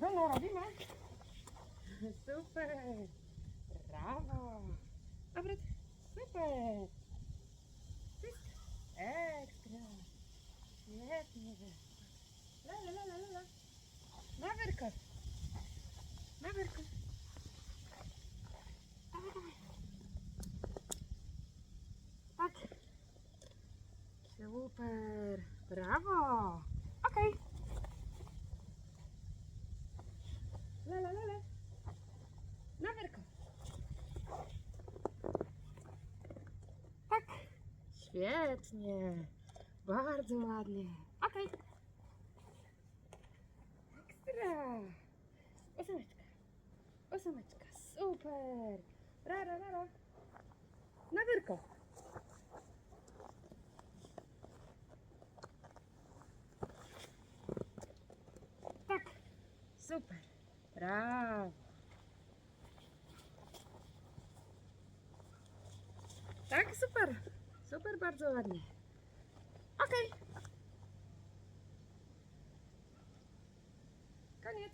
Wolno robimy. Super. Brawo. Obrót. Super. Pysk. Ekstra. Świetnie. La, la, la, la, la. Na wyrkot. Na wyrkot. Dawaj, dawaj. Tak. Super. Brawo. Okej. La, la, la, la. Na wyrko. Tak. Świetnie. Bardzo ładnie. Okej. Ekstra. Ósemeczka. Ósemeczka. Super. Ra, ra, ra, ra. Na wyrko. Tak. Super. Brawo. Tak, super. Super, bardzo ładnie. Okej. Okay. Koniec.